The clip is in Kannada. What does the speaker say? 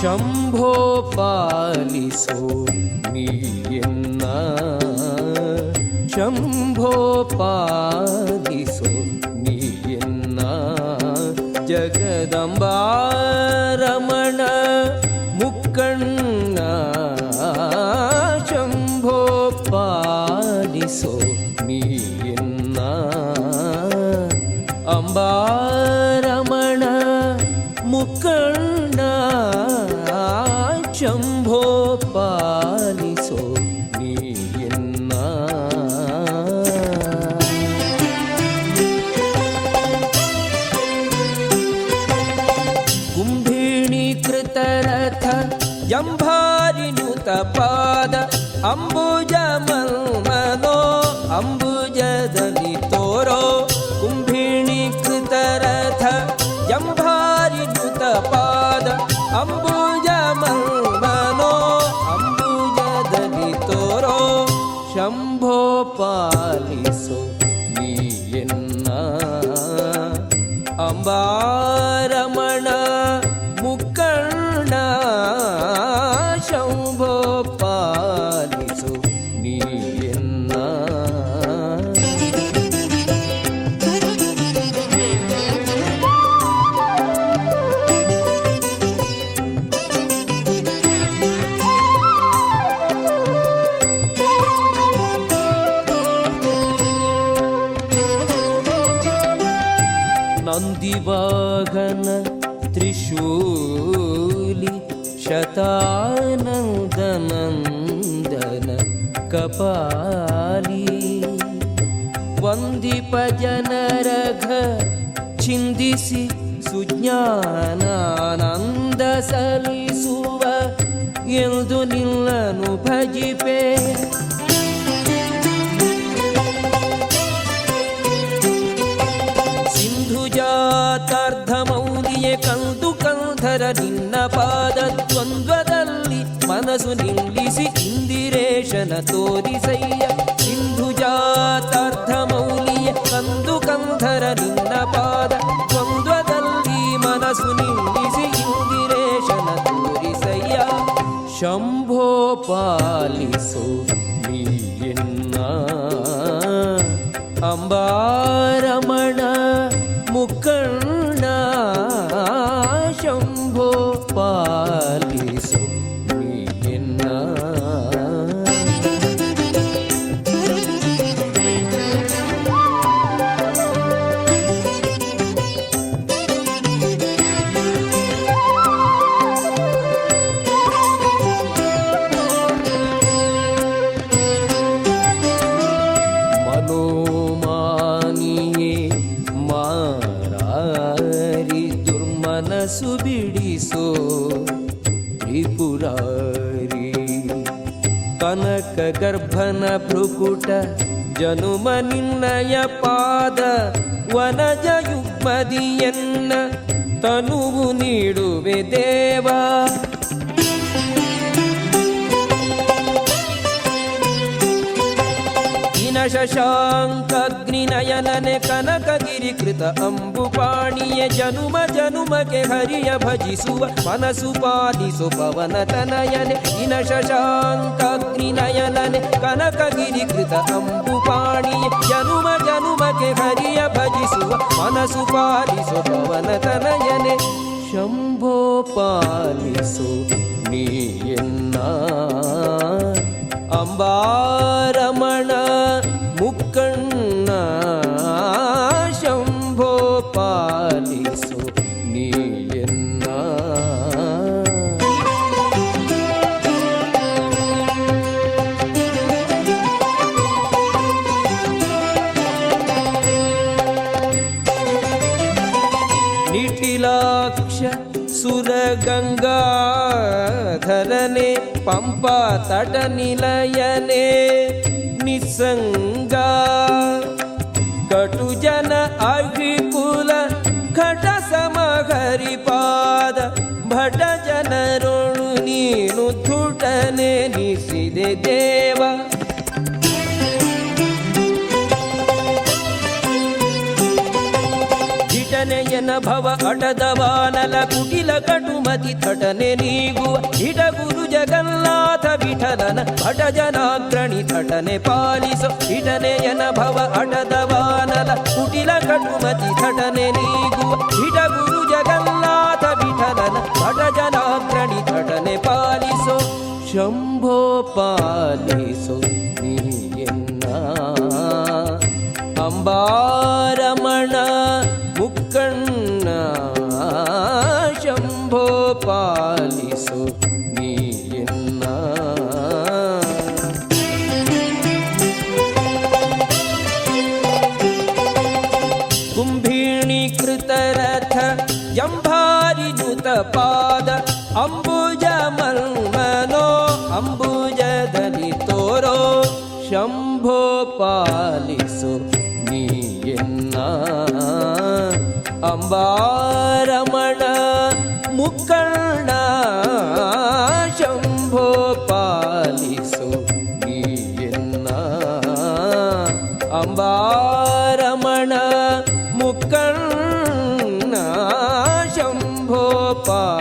ಶಂಭೋ ಪಾಲಿಸೋ ನೀಯನ್ನ ಶಂಭೋ ಪಾಲಿಸೋ ನೀಯನ್ನ ಜಗದಂಬಾರಮಣ ಮುಕ್ಕಣ್ಣ ಶಂಭೋ ಪಾಲಿಸೋ ನೀಯನ್ನ ಅಂಬಾ म्भारिनुतपाद अम्बुजम मनो अम्बुजदवितोरो कुम्भिणि कृतरथ यम्भारिनुतपाद अम्बुजम मनो अम्बुजदलितोरो शम्भोपालिसु अम्बा ಶತಾನಂದನಂದನ ಕಪಾಲಿ. ವಂದಿಪ ಜನರಘ ಚಿಂದಿಸಿ ಸುಜ್ಞಾನಾನಂದ ಸಲ್ಲಿಸುವ ಎಂದು ನಿಲ್ಲನು ಭಜಿಪೆ. ಸಿಂಧುಜಾತಾರ್ಧಮೌಲಿಯೇ ಕಂದು ಕಂಧರ ನಿನ್ನ ಇಂದಿರೇಶನ ಜಾತಾರ್ಥ ಮೌಲಿಯ ಕಂದು ಕಂಧರ ನಿನ್ನ ಪಾದ. ದ್ವಂದ್ವದಲ್ಲಿ ಮನಸ್ಸು ನಿಂದಿಸಿ ಇಂದಿರೇಶನ ತೋರಿಸಯ್ಯ. ಶಂಭೋ ಪಾಲಿಸೋ ಅಂಬಾರಮಣ ಕನಕ ಗರ್ಭನ ಭ್ರುಕುಟ ಜನುಮ ನಿನ್ನಯ ಪಾದ ವನಜ ಯುಗ್ಮದಿಯನ್ನ ತನುವು ನೀಡುವೆ ದೇವಾ. ಇನ ಕೃತ ಅಂಬು ಅಂಬುಪಾಣಿಯ ಜನುಮ ಜನುಮಗೆ ಹರಿಯ ಭಜಿಸುವ ಮನಸು ಪಾಲಿಸು ಪವನ ತನಯನೆ. ಇನ ಶಶಾಂಕಗ್ನಿನಯನನೆ ಅಂಬು ಅಂಬುಪಾಣಿಯ ಜನುಮ ಜನುಮಗೆ ಹರಿಯ ಭಜಿಸುವ ಮನಸು ಪಾಲಿಸು ಪವನ ತನಯನೆ. ಶಂಭೋ ಪಾಲಿಸು ನೀಯನ್ನ ಅಂಬಾರಮಣ ಮುಕ್ಕಣ್ಣ ಶಂಭೋ ಪಾಲಿಸು ನೀಯನ್ನ ನಿಟಿಲಾಕ್ಷ ಸುರಗಂಗಾಧರನೆ ಪಂಪಾ ತಟ ನಿಲಯನೆ ನಿಸ್ಸಂಗ ದೇವ. ಘಟನೆಯ ಎನ ಭವ ಅಟದವಾನಲ ಕುಟಿಲ ಕಟುಮತಿ ಥಟನೆ ನೀಗುವ. ಇಡ ಗುರು ಜಗನ್ನಾಥ ವಿಠಲನ ಭಟ ಜನಾಗ್ರಣಿ ಥಟನೆ ಪಾಲಿಸೋ. ಎನ ಭವ ಅಟದವಾನಲ ಕುಟಿಲ ಕಟುಮತಿ ಥಟನೆ ನೀಗುವ. ಇಡ ಗುರು ಜಗನ್ನಾಥ ವಿಠಲನ ಥಟನೆ ಪಾಲಿಸೋ ಶಂಭೋ ಪಾಲಿಸು ನೀಯನ್ನ ಅಂಬಾರಮಣ ಮುಕ್ಕಣ್ಣ ಶಂಭೋ ಪಾಲಿಸು ನೀಯನ್ನ ಜಂಭಾರಿ ಜುತ ಪಾದ ಅಂಬುಜ ಮಲ್ಮನೋ ಪಾಲಿಸು ನೀಯನ್ನ ಅಂಬಾರಮಣ ಮುಕ್ಕಣ್ಣ ಶಂಭೋ ಪಾಲಿಸು ನೀಯನ್ನ ಅಂಬಾರಮಣ ಮುಕ್ಕಣ್ಣ ಶಂಭೋ ಪಾಲ